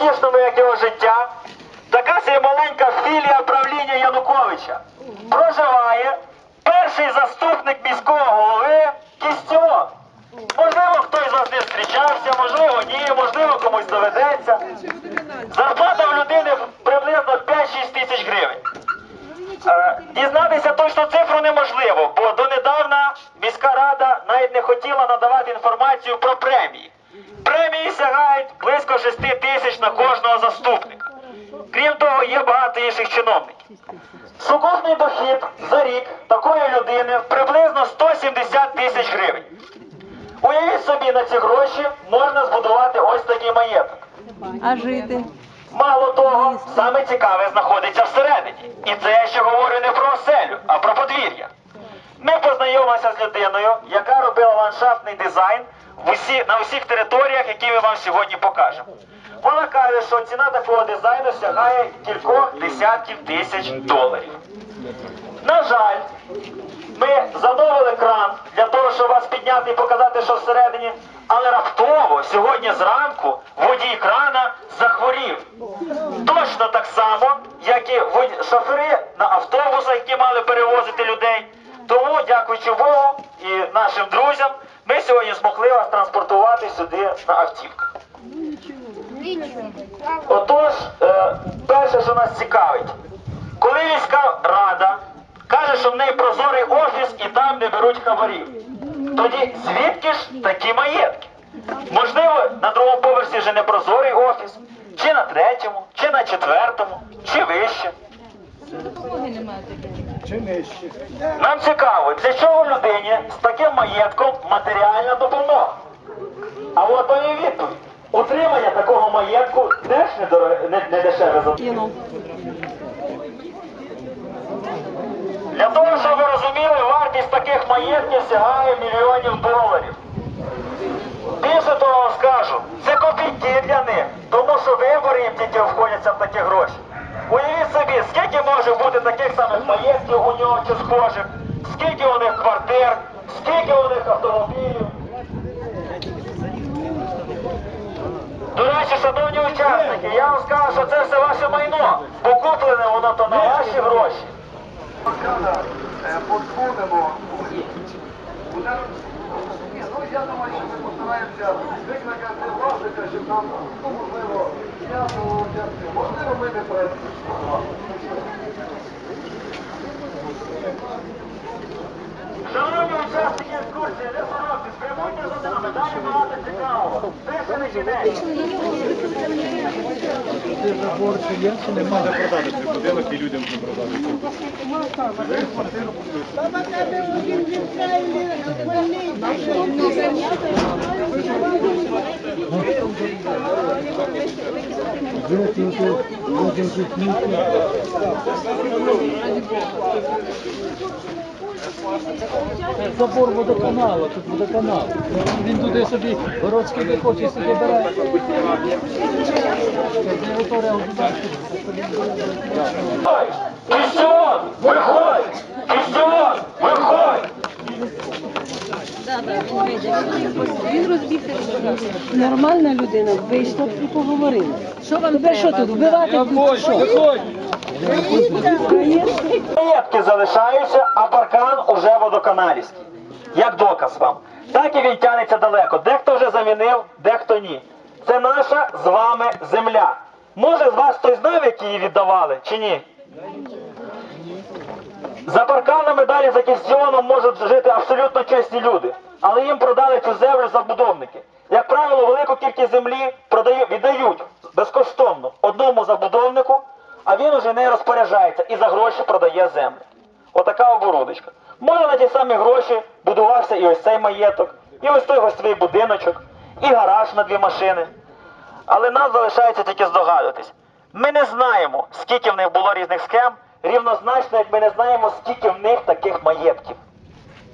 розкішному, як його життя, така собі маленька філія правління Януковича. Проживає перший заступник міського голови Кістьон. Можливо, хтось з вас не зустрічався, можливо, ні, можливо, комусь доведеться. Зарплата в людини приблизно 5-6 тисяч гривень. Е, Дізнатися точну цифру неможливо, бо донедавна міська рада навіть не хотіла надавати інформацію про премії. Премії сягають близько 6 тисяч на кожного заступника. Крім того, є багато інших чиновників. Сукупний дохід за рік такої людини приблизно 170 тисяч гривень. Уявіть собі, на ці гроші можна збудувати ось такий маєток. А жити? Мало того, саме цікаве знаходиться всередині. І це я ще говорю не про оселю, а про подвір'я. Ми познайомилися з людиною, яка робила ландшафтний дизайн на усіх територіях, які ми вам сьогодні покажемо. Вона каже, що ціна такого дизайну сягає кількох десятків тисяч доларів. На жаль, ми замовили кран для того, щоб вас підняти і показати, що всередині. Але раптово сьогодні зранку водій крана захворів. Точно так само, як і шофери на автобусах, які мали перевозити людей. Тому, дякуючи Богу і нашим друзям, ми сьогодні змогли вас транспортувати сюди на автівках. Отож, е, перше, що нас цікавить, коли міська рада каже, що в неї прозорий офіс і там не беруть хабарів, тоді звідки ж такі маєтки? Можливо, на другому поверсі вже не прозорий офіс, чи на третьому, чи на четвертому, чи вище. Нам цікаво, для чого людині з таким маєтком матеріальна допомога? А от вам і відповідь. Утримання такого маєтку теж не, дороге, не, не дешеве за Для того, щоб ви розуміли, вартість таких маєтків сягає мільйонів доларів. Більше того вам скажу, це копійки для них, тому що вибори їм тільки входяться в такі гроші. Уявіть собі, скільки може бути таких самих маєтків у нього чи схожих, скільки у них квартир, скільки у них автомобілів. До речі, шановні учасники, я вам скажу, що це все ваше майно, бо куплене воно то на ваші гроші. Подходимо. Ну, я думаю, що ми постараємося викликати власника, щоб нам, ну, можливо, я учасник. Можливо, ми не працюємо. Шановні учасники екскурсії, не соромтесь, прямуйте за нами, далі багато цікавого. Це ще не кінець. Борці є, чи де продати цей будинок і людям не продати. Забор водоканалу, тут водоканал. Він туди собі городський не хоче собі бере. Виходь! Виходь! Він розбігся. Нормальна людина, вийшла і поговорила. Що вам Тебе що тут, вбивати тут? Що? Маєтки залишаються, а паркан уже водоканалівський. Як доказ вам. Так і він тянеться далеко. Дехто вже замінив, дехто ні. Це наша з вами земля. Може з вас хтось знав, які її віддавали, чи ні? За парканами далі за кістіоном можуть жити абсолютно чесні люди, але їм продали цю землю забудовники. Як правило, велику кількість землі продають, віддають безкоштовно одному забудовнику, а він уже не розпоряджається і за гроші продає землю. Отака оборудочка. Може на ті самі гроші будувався і ось цей маєток, і ось той гостовий будиночок, і гараж на дві машини. Але нам залишається тільки здогадуватись. Ми не знаємо, скільки в них було різних схем, рівнозначно, як ми не знаємо, скільки в них таких маєтків.